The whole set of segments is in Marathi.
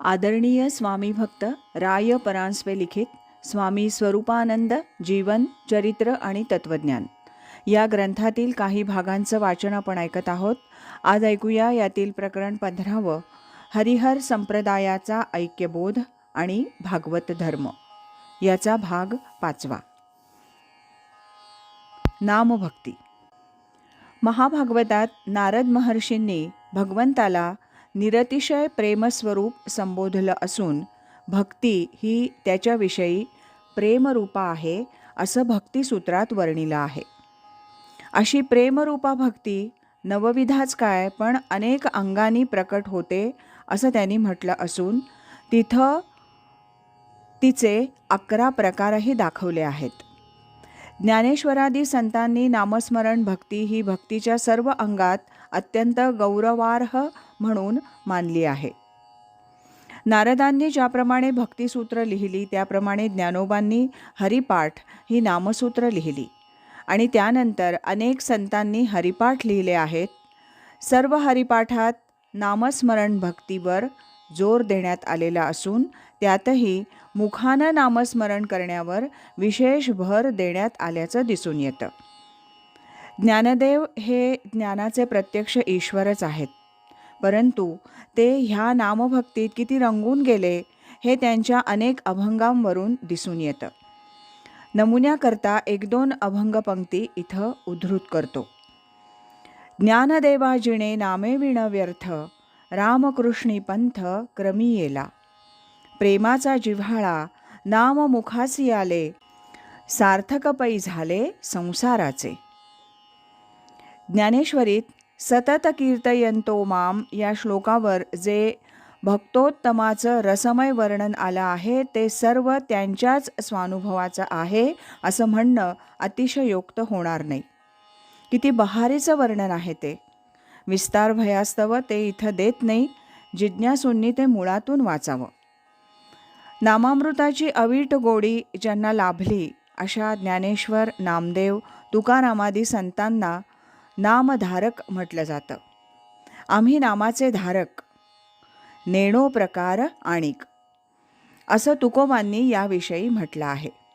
आदरणीय स्वामी भक्त राय परांजपे लिखित स्वामी स्वरूपानंद जीवन चरित्र आणि तत्वज्ञान. या ग्रंथातील काही भागांचं वाचन आपण ऐकत आहोत. आज ऐकूया यातील प्रकरण पंधरावं हरिहर संप्रदायाचा ऐक्यबोध आणि भागवत धर्म. याचा भाग पाचवा. नामभक्ती. महाभागवतात नारद महर्षींनी भगवंताला निरतिशय प्रेमस्वरूप संबोधलं असून भक्ती ही त्याच्याविषयी प्रेमरूपा आहे असं भक्तिसूत्रात वर्णिलं आहे. अशी प्रेमरूपा भक्ती नवविधाच काय पण अनेक अंगांनी प्रकट होते असं त्यांनी म्हटलं असून तिथं तिचे अकरा प्रकारही दाखवले आहेत. ज्ञानेश्वरादी संतांनी नामस्मरण भक्ती ही भक्तीच्या सर्व अंगात अत्यंत गौरवार्ह म्हणून मानली आहे. नारदांनी ज्याप्रमाणे भक्तिसूत्र लिहिली त्याप्रमाणे ज्ञानोबांनी हरिपाठ ही नामसूत्र लिहिली आणि त्यानंतर अनेक संतांनी हरिपाठ लिहिले आहेत. सर्व हरिपाठात नामस्मरण भक्तीवर जोर देण्यात आलेला असून त्यातही मुखानं नामस्मरण करण्यावर विशेष भर देण्यात आल्याचं दिसून येतं. ज्ञानदेव हे ज्ञानाचे प्रत्यक्ष ईश्वरच आहेत. परंतु ते ह्या नामभक्तीत किती रंगून गेले हे त्यांच्या अनेक अभंगांवरून दिसून येतं. नमुन्याकरता एक दोन अभंग पंक्ती इथं उद्धृत करतो. ज्ञानदेवाजिणे नामे विण व्यर्थ रामकृष्णी पंथ क्रमी येला प्रेमाचा जिव्हाळा नाम मुखासी आले सार्थक पै झाले संसाराचे. ज्ञानेश्वरीत सतत कीर्तयंतो माम या श्लोकावर जे भक्तोत्तमाचं रसमय वर्णन आलं आहे ते सर्व त्यांच्याच स्वानुभवाचं आहे असं म्हणणं अतिशयोक्त होणार नाही. किती बहारीचं वर्णन आहे ते. विस्तार भयास्तव ते इथं देत नाही. जिज्ञासूंनी ते मुळातून वाचावं. नामामृताची अवीट गोडी ज्यांना लाभली अशा ज्ञानेश्वर नामदेव तुकारामादी संतांना नामधारक म्हटलं जातं. आम्ही नामाचे धारक. नेणो प्रकार आणिक. असं तुकोबांनी याविषयी म्हटलं आहे.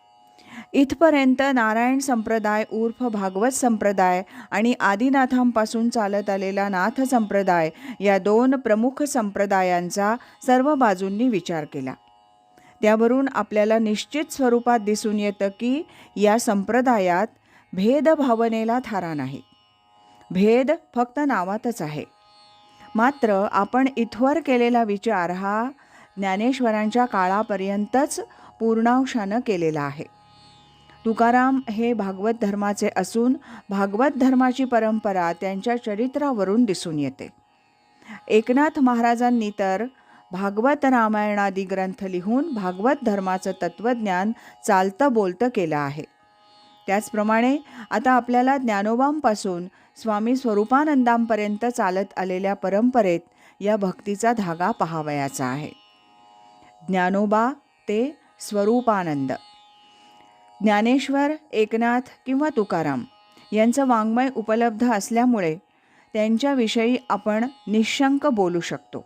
इथपर्यंत नारायण संप्रदाय उर्फ भागवत संप्रदाय आणि आदिनाथांपासून चालत आलेला नाथ संप्रदाय या दोन प्रमुख संप्रदायांचा सर्व बाजूंनी विचार केला. त्यावरून आपल्याला निश्चित स्वरूपात दिसून येतं की या संप्रदायात भेदभावनेला थारा नाही. भेद फक्त नावातच आहे. मात्र आपण इथवर केलेला विचार हा ज्ञानेश्वरांच्या काळापर्यंतच पूर्णांशानं केलेला आहे. तुकाराम हे भागवत धर्माचे असून भागवत धर्माची परंपरा त्यांच्या चरित्रावरून दिसून येते. एकनाथ महाराजांनी तर भागवत रामायणादी ग्रंथ लिहून भागवत धर्माचं तत्त्वज्ञान चालतं बोलतं केलं आहे. त्याचप्रमाणे आता आपल्याला ज्ञानोबांपासून स्वामी स्वरूपानंदांपर्यंत चालत आलेल्या परंपरेत या भक्तीचा धागा पहावयाचा आहे. ज्ञानोबा ते स्वरूपानंद. ज्ञानेश्वर एकनाथ किंवा तुकाराम यांचं वाङ्मय उपलब्ध असल्यामुळे त्यांच्याविषयी आपण निशंक बोलू शकतो.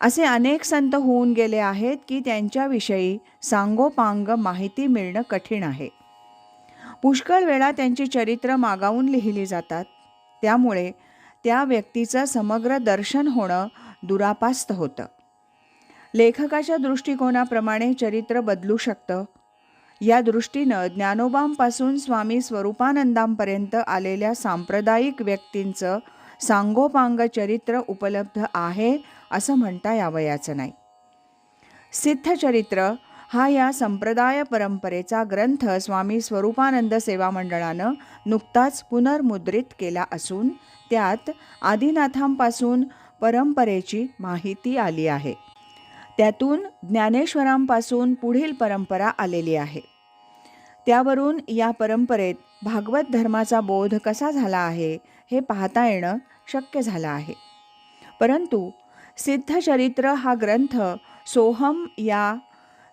असे अनेक संत होऊन गेले आहेत की त्यांच्याविषयी सांगोपांग माहिती मिळणं कठीण आहे. पुष्कळ वेळा त्यांची चरित्र मागावून लिहिली जातात. त्यामुळे त्या व्यक्तीचं समग्र दर्शन होणं दुरापास्त होतं. लेखकाच्या दृष्टिकोनाप्रमाणे चरित्र बदलू शकतं या दृष्टीनं ज्ञानोबांपासून स्वामी स्वरूपानंदांपर्यंत आलेल्या सांप्रदायिक व्यक्तींचं सांगोपांग चरित्र उपलब्ध आहे असं म्हणता यावयाचं नाही. सिद्धचरित्र हा या संप्रदाय परंपरेचा ग्रंथ स्वामी स्वरूपानंद सेवा मंडळानं नुकताच पुनर्मुद्रित केला असून त्यात आदिनाथांपासून परंपरेची माहिती आली आहे. त्यातून ज्ञानेश्वरांपासून पुढील परंपरा आलेली आहे. त्यावरून या परंपरेत भागवत धर्माचा बोध कसा झाला आहे हे पाहता येणं शक्य झालं आहे. परंतु सिद्धचरित्र हा ग्रंथ सोहम या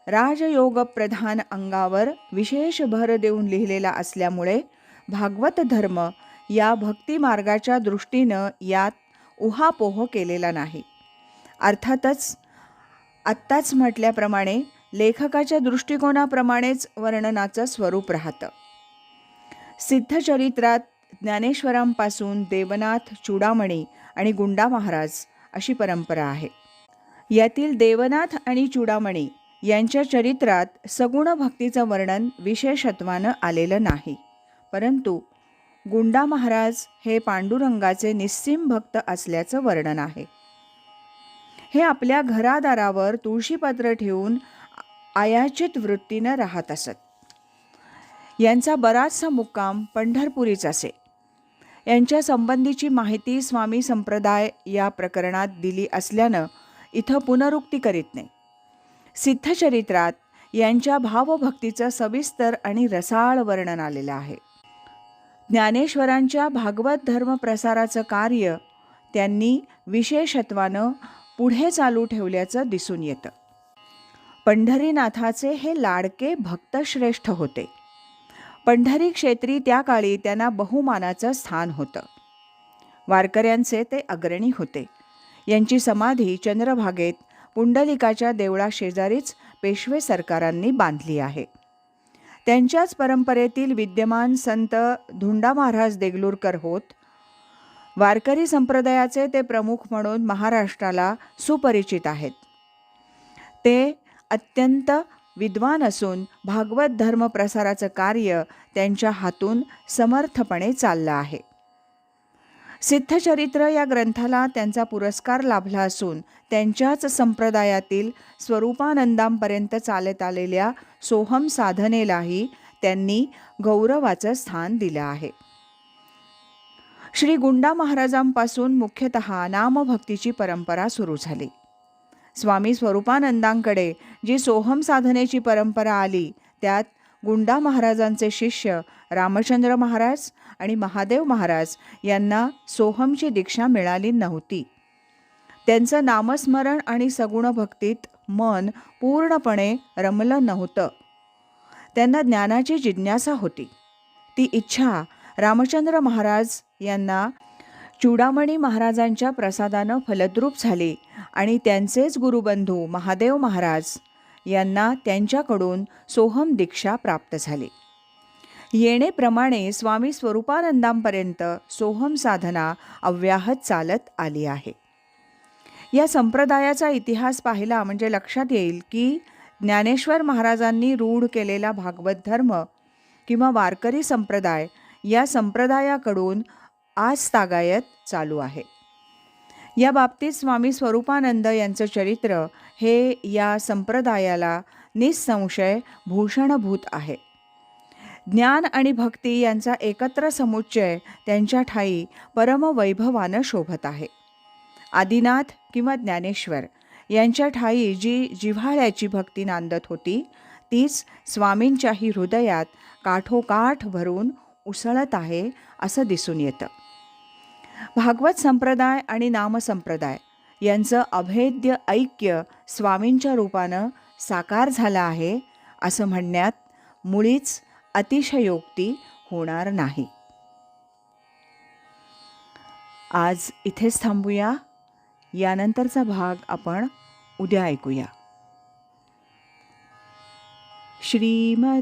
राजयोगप्रधान अंगावर विशेष भर देऊन लिहिलेला असल्यामुळे भागवत धर्म या भक्तिमार्गाच्या दृष्टीनं यात उहापोह केलेला नाही. अर्थातच आत्ताच म्हटल्याप्रमाणे लेखकाच्या दृष्टिकोनाप्रमाणेच वर्णनाचं स्वरूप राहतं. सिद्धचरित्रात ज्ञानेश्वरांपासून देवनाथ चुडामणी आणि गुंडा महाराज अशी परंपरा आहे. यातील देवनाथ आणि चुडामणी यांच्या चरित्रात सगुण भक्तीचं वर्णन विशेषत्वानं आलेलं नाही. परंतु गुंडा महाराज हे पांडुरंगाचे निस्सीम भक्त असल्याचं वर्णन आहे. हे आपल्या घरादारावर तुळशीपत्र ठेवून आयाचित वृत्तीनं राहत असत. यांचा बराचसा मुक्काम पंढरपुरीच असे. यांच्या संबंधीची माहिती स्वामी संप्रदाय या प्रकरणात दिली असल्यानं इथं पुनरुक्ती करीत नाही. सिद्धचरित्रात यांच्या भावभक्तीचं सविस्तर आणि रसाळ वर्णन आलेलं आहे. ज्ञानेश्वरांच्या भागवत धर्म प्रसाराचं कार्य त्यांनी विशेषत्वानं पुढे चालू ठेवल्याचं दिसून येतं. पंढरीनाथाचे हे लाडके भक्तश्रेष्ठ होते. पंढरी क्षेत्री त्या काळी त्यांना बहुमानाचं स्थान होतं. वारकऱ्यांचे ते अग्रणी होते. यांची समाधी चंद्रभागेत पुंडलिकाच्या देवळाशेजारीच पेशवे सरकारांनी बांधली आहे. त्यांच्याच परंपरेतील विद्यमान संत धुंडा महाराज देगलूरकर होत वारकरी संप्रदायाचे ते प्रमुख म्हणून महाराष्ट्राला सुपरिचित आहेत. ते अत्यंत विद्वान असून भागवत धर्म प्रसाराचं कार्य त्यांच्या हातून समर्थपणे चाललं आहे. सिद्धचरित्र या ग्रंथाला त्यांचा पुरस्कार लाभला असून त्यांच्याच संप्रदायातील स्वरूपानंदांपर्यंत चालत आलेल्या सोहम साधनेलाही त्यांनी गौरवाचं स्थान दिलं आहे. श्री गुंडा महाराजांपासून मुख्यतः नामभक्तीची परंपरा सुरू झाली. स्वामी स्वरूपानंदांकडे जी सोहम साधनेची परंपरा आली त्यात गुंडा महाराजांचे शिष्य रामचंद्र महाराज आणि महादेव महाराज यांना सोहमची दीक्षा मिळाली नव्हती. त्यांचं नामस्मरण आणि सगुण भक्तीत मन पूर्णपणे रमलं नव्हतं. त्यांना ज्ञानाची जिज्ञासा होती. ती इच्छा रामचंद्र महाराज यांना चुडामणी महाराजांच्या प्रसादानं फलद्रूप झाले आणि त्यांचेच गुरुबंधू महादेव महाराज यांना त्यांच्याकडून सोहम दीक्षा प्राप्त झाली. येणेप्रमाणे स्वामी स्वरूपानंदांपर्यंत सोहम साधना अव्याहत चालत आली आहे. या संप्रदायाचा इतिहास पाहिला म्हणजे लक्षात येईल की ज्ञानेश्वर महाराजांनी रूढ केलेला भागवत धर्म किंवा वारकरी संप्रदाय या संप्रदायाकडून आजतागायत चालू आहे. या बाबतीत स्वामी स्वरूपानंद यांचं चरित्र हे या संप्रदायाला निसंशय भूषणभूत आहे. ज्ञान आणि भक्ती यांचा एकत्र समुच्चय त्यांच्या ठाई परमवैभवानं शोभत आहे. आदिनाथ किंवा ज्ञानेश्वर यांच्या ठाई जी जिव्हाळ्याची भक्ती नांदत होती तीच स्वामींच्याही हृदयात काठोकाठ भरून उसळत आहे असं दिसून येतं. भागवत संप्रदाय आणि नामसंप्रदाय यांचं अभेद्य ऐक्य स्वामींच्या रूपानं साकार झालं आहे असं म्हणण्यात मुळीच अतिशयोक्ती होणार नाही. आज इथेच थांबूया. यानंतरचा भाग आपण उद्या ऐकूया. श्रीमद